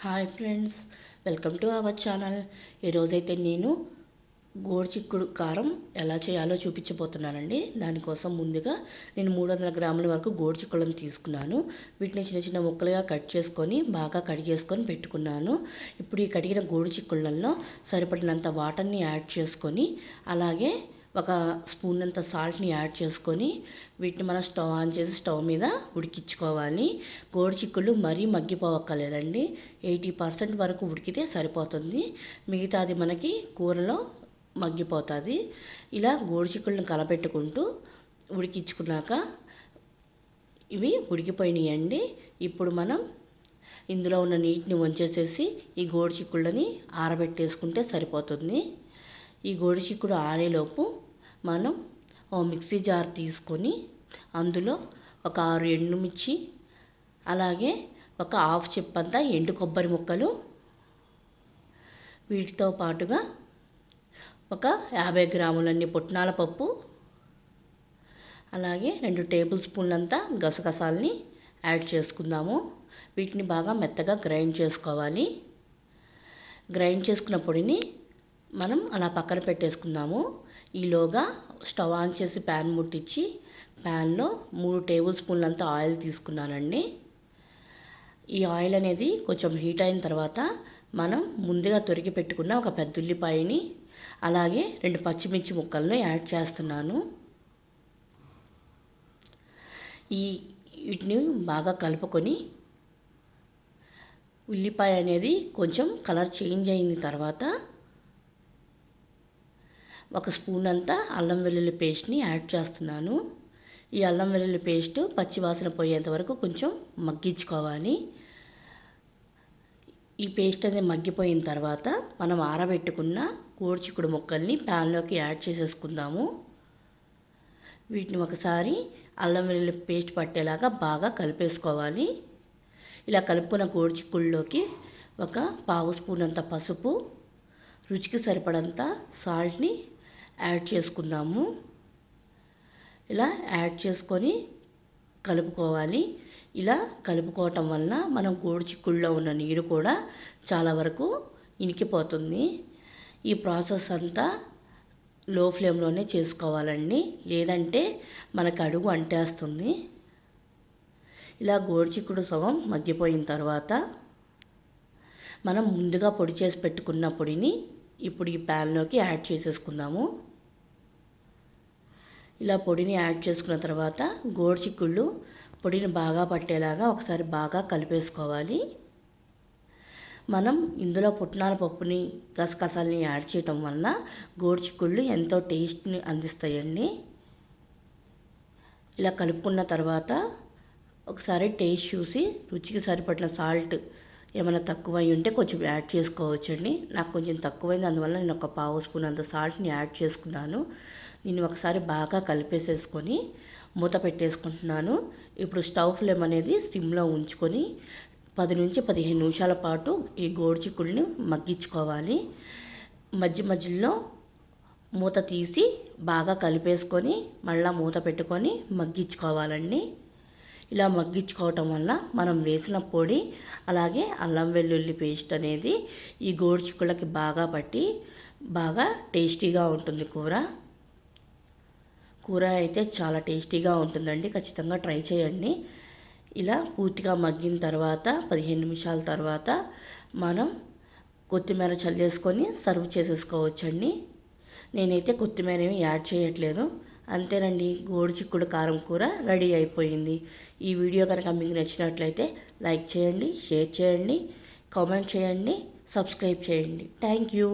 Hi friends welcome to our channel ఈరోజైతే నేను గోరుచిక్కుడు కారం ఎలా చేయాలో చూపించబోతున్నానండి. దానికోసం ముందుగా నేను మూడు వందల గ్రాముల వరకు గోరుచిక్కులను తీసుకున్నాను. వీటిని చిన్న చిన్న ముక్కలుగా కట్ చేసుకొని బాగా కడిగేసుకొని పెట్టుకున్నాను. ఇప్పుడు ఈ కడిగిన గోరుచిక్కుళ్ళల్లో సరిపడినంత వాటర్ని యాడ్ చేసుకొని అలాగే ఒక స్పూన్ అంత సాల్ట్ని యాడ్ చేసుకొని వీటిని మనం స్టవ్ ఆన్ చేసి స్టవ్ మీద ఉడికించుకోవాలి. గోడు చిక్కులు మరీ మగ్గిపోవక్కర్లేదండి. ఎయిటీ పర్సెంట్ వరకు ఉడికితే సరిపోతుంది. మిగతాది మనకి కూరలో మగ్గిపోతుంది. ఇలా గోడు చిక్కులను కలపెట్టుకుంటూ ఉడికించుకున్నాక ఇవి ఉడికిపోయినాయండి. ఇప్పుడు మనం ఇందులో ఉన్న నీటిని వంచేసేసి ఈ గోడు చిక్కుళ్ళని ఆరబెట్టేసుకుంటే సరిపోతుంది. ఈ గోడు చిక్కుడు ఆరేలోపు మనం ఓ మిక్సీ జార్ తీసుకొని అందులో ఒక ఆరు ఎండుమిర్చి అలాగే ఒక హాఫ్ చెప్పంతా ఎండు కొబ్బరి ముక్కలు వీటితో పాటుగా ఒక యాభై గ్రాములన్నీ పుట్నాల పప్పు అలాగే రెండు టేబుల్ స్పూన్లంతా గసగసాలని యాడ్ చేసుకుందాము. వీటిని బాగా మెత్తగా గ్రైండ్ చేసుకోవాలి. గ్రైండ్ చేసుకున్న పొడిని మనం అలా పక్కన పెట్టేసుకుందాము. ఈలోగా స్టవ్ ఆన్ చేసి ప్యాన్ ముట్టించి ప్యాన్లో మూడు టేబుల్ స్పూన్లంత ఆయిల్ తీసుకున్నానండి. ఈ ఆయిల్ అనేది కొంచెం హీట్ అయిన తర్వాత మనం ముందుగా తొరిగి పెట్టుకున్న ఒక పెద్ద ఉల్లిపాయని అలాగే రెండు పచ్చిమిర్చి ముక్కలను యాడ్ చేస్తున్నాను. ఈ వీటిని బాగా కలుపుకొని ఉల్లిపాయ అనేది కొంచెం కలర్ చేంజ్ అయిన తర్వాత ఒక స్పూన్ అంతా అల్లం వెల్లుల్లి పేస్ట్ని యాడ్ చేస్తున్నాను. ఈ అల్లం వెల్లుల్లి పేస్ట్ పచ్చివాసన పోయేంత వరకు కొంచెం మగ్గించుకోవాలి. ఈ పేస్ట్ అనేది మగ్గిపోయిన తర్వాత మనం ఆరబెట్టుకున్న కోడిచిక్కుడు ముక్కల్ని ప్యాన్లోకి యాడ్ చేసేసుకుందాము. వీటిని ఒకసారి అల్లం వెల్లుల్లి పేస్ట్ పట్టేలాగా బాగా కలిపేసుకోవాలి. ఇలా కలుపుకున్న కోడిచిక్కుళ్ళలోకి ఒక పావు స్పూన్ అంత పసుపు రుచికి సరిపడంత సాల్ట్ని యాడ్ చేసుకుందాము. ఇలా యాడ్ చేసుకొని కలుపుకోవాలి. ఇలా కలుపుకోవటం వలన మనం గోడు చిక్కుల్లో ఉన్న నీరు కూడా చాలా వరకు ఇనికిపోతుంది. ఈ ప్రాసెస్ అంతా లో ఫ్లేమ్లోనే చేసుకోవాలండి. లేదంటే మనకు అడుగు అంటేస్తుంది. ఇలా గోడుచిక్కుడు సగం మగ్గిపోయిన తర్వాత మనం ముందుగా పొడి చేసి పెట్టుకున్న పొడిని ఇప్పుడు ఈ ప్యాన్లోకి యాడ్ చేసేసుకుందాము. ఇలా పొడిని యాడ్ చేసుకున్న తర్వాత గోడుచిక్కుళ్ళు పొడిని బాగా పట్టేలాగా ఒకసారి బాగా కలిపేసుకోవాలి. మనం ఇందులో పుట్నాల పప్పుని గసగసాలని యాడ్ చేయటం వలన గోడుచిక్కుళ్ళు ఎంతో టేస్ట్ని అందిస్తాయండి. ఇలా కలుపుకున్న తర్వాత ఒకసారి టేస్ట్ చూసి రుచికి సరిపడిన సాల్ట్ ఏమైనా తక్కువ ఉంటే కొంచెం యాడ్ చేసుకోవచ్చండి. నాకు కొంచెం తక్కువైంది అందువల్ల నేను ఒక పావు స్పూన్ అంత సాల్ట్ని యాడ్ చేసుకున్నాను. నేను ఒకసారి బాగా కలిపేసేసుకొని మూత పెట్టేసుకుంటున్నాను. ఇప్పుడు స్టవ్ ఫ్లేమ్ అనేది సిమ్లో ఉంచుకొని పది నుంచి పదిహేను నిమిషాల పాటు ఈ గోడు మగ్గించుకోవాలి. మధ్య మధ్యలో మూత తీసి బాగా కలిపేసుకొని మళ్ళీ మూత పెట్టుకొని మగ్గించుకోవాలండి. ఇలా మగ్గించుకోవటం వల్ల మనం వేసిన పొడి అలాగే అల్లం వెల్లుల్లి పేస్ట్ అనేది ఈ గోడు చిక్కుళ్ళకి బాగా పట్టి బాగా టేస్టీగా ఉంటుంది కూర. కూర అయితే చాలా టేస్టీగా ఉంటుందండి. ఖచ్చితంగా ట్రై చేయండి. ఇలా పూర్తిగా మగ్గిన తర్వాత పదిహేను నిమిషాల తర్వాత మనం కొత్తిమీర చల్లేసుకొని సర్వ్ చేసేసుకోవచ్చండి. నేనైతే కొత్తిమీర ఏమి యాడ్ చేయట్లేదు. అంతేనండి గోడు చిక్కుడు కారం కూర రెడీ అయిపోయింది. ఈ వీడియో కనుక మీకు నచ్చినట్లయితే లైక్ చేయండి షేర్ చేయండి కామెంట్ చేయండి సబ్స్క్రైబ్ చేయండి. Thank you.